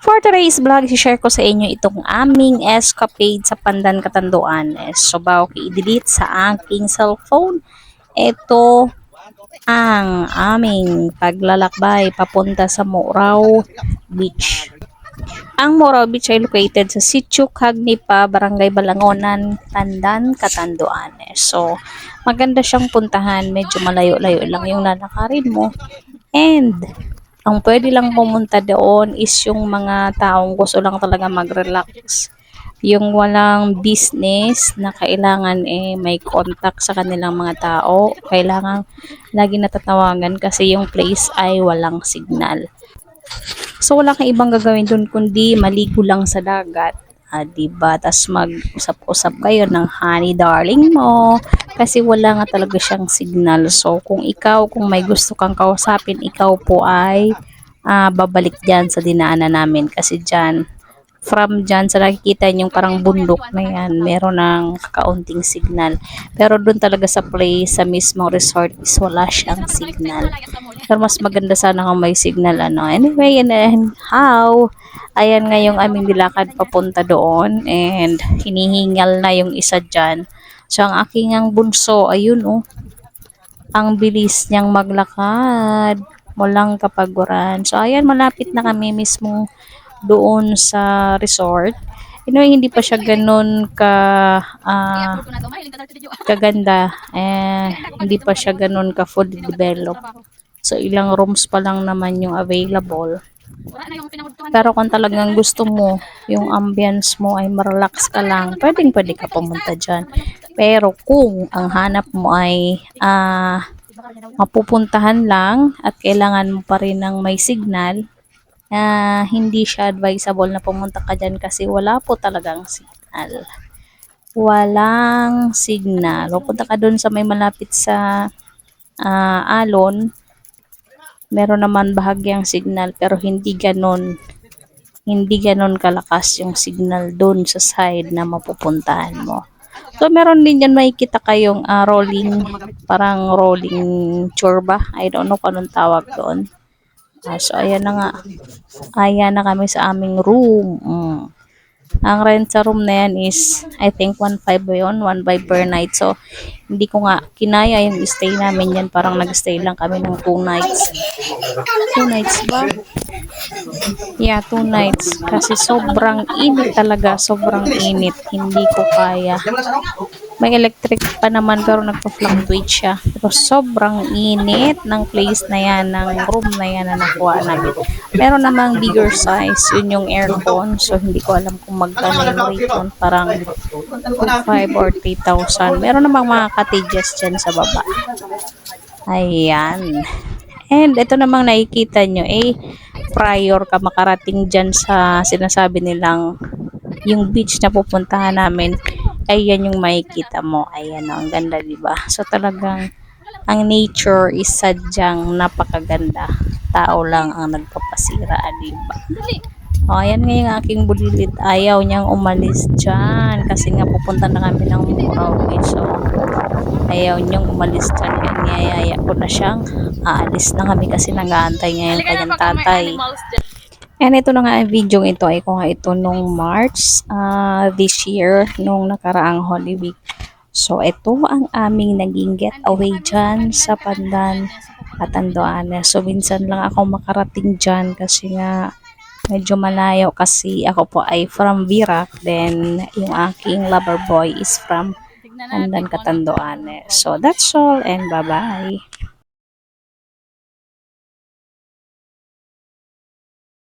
For today's vlog, share ko sa inyo itong aming escapade sa Pandan Katanduanes. So, bago ko i-delete sa aking cellphone, ito ang aming paglalakbay papunta sa Morao Beach. Ang Morao Beach ay located sa Sitio Cagnipa, Barangay Balangonan, Pandan, Catanduanes. So, maganda siyang puntahan. Medyo malayo-layo lang yung lalakarin mo. And, ang pwede lang pumunta doon is yung mga taong gusto lang talaga mag-relax. Yung walang business na kailangan eh may contact sa kanilang mga tao. Kailangan lagi natatawagan kasi yung place ay walang signal. So wala kang ibang gagawin doon kundi maligo lang sa dagat. Ah, diba? Tapos mag-usap-usap kayo ng honey darling mo kasi wala nga talaga siyang signal. So kung ikaw, kung may gusto kang kausapin, ikaw po ay ah, babalik dyan sa dinaanan namin kasi dyan from dyan sa nakikita yung parang bundok na yan, meron ng kakaunting signal. Pero doon talaga sa place, sa mismong resort is wala siyang signal. Pero mas maganda sana kung may signal ano. Anyway, and then how? Ayan nga yung aming nilakad papunta doon and hinihingal na yung isa dyan. So, ang aking ang bunso, ayun oh, ang bilis niyang maglakad. Walang kapaguran. So, ayan, malapit na kami mismo doon sa resort. Anyway, hindi pa siya ganun ka ah, kaganda. Eh, hindi pa siya ganun ka fully develop. So, ilang rooms pa lang naman yung available. Pero kung talagang gusto mo, yung ambience mo ay marelax ka lang, pwedeng pwede ka pumunta dyan. Pero kung ang hanap mo ay ah, mapupuntahan lang at kailangan mo pa rin ng may signal, ah, hindi siya advisable na pumunta ka dyan kasi wala po talagang signal. Walang signal. Pupunta ka doon sa may malapit sa ah, alon, meron naman bahagyang signal pero hindi ganon hindi ganon kalakas yung signal doon sa side na mapupuntahan mo. So, meron din dyan makikita kayong ah, rolling, parang rolling churba. I don't know kung anong tawag doon. Ah, so, ayan na nga. Ayan na kami sa aming room. Mm. Ang rent sa room na yan is, I think, 1.5 ba yun? 1.5 per night. So, hindi ko nga kinaya yung stay namin yan. Parang nag-stay lang kami ng 2 nights. 2 nights ba? Yeah, 2 nights. Kasi sobrang init talaga. Sobrang init. Hindi ko kaya. May electric pa naman pero nagpa-fluctuate siya. Pero sobrang init ng place na yan, ng room na yan na nakuha namin. Meron namang bigger size, yun yung aircon. So, hindi ko alam kung magkano yung rate nun. Parang 2,500 or 3,000. Meron namang mga cottages dyan sa baba. Ayan. And ito namang nakikita nyo, eh, prior ka makarating dyan sa sinasabi nilang yung beach na pupuntahan namin, ay yan yung makikita mo. Ayan, oh, ang ganda, di ba? So, talagang ang nature is sadyang napakaganda. Tao lang ang nagpapasira, di ba? O, oh, ayan nga yung aking bulilit. Ayaw niyang umalis dyan. Kasi nga pupunta na kami ng Beach. So, ayaw niyang umalis dyan. Kaya niyayaya ko na siyang aalis na kami kasi nag-aantay niya yung kanyang tatay. And ito na nga ang video ito ay kung ito nung March uh, this year, nung nakaraang Holy Week. So, ito ang aming naging getaway dyan sa Pandan at Andoana. So, minsan lang ako makarating dyan kasi nga medyo malayo kasi ako po ay from Virac. Then, yung aking lover boy is from Pandan, Catanduanes. So, that's all and bye-bye.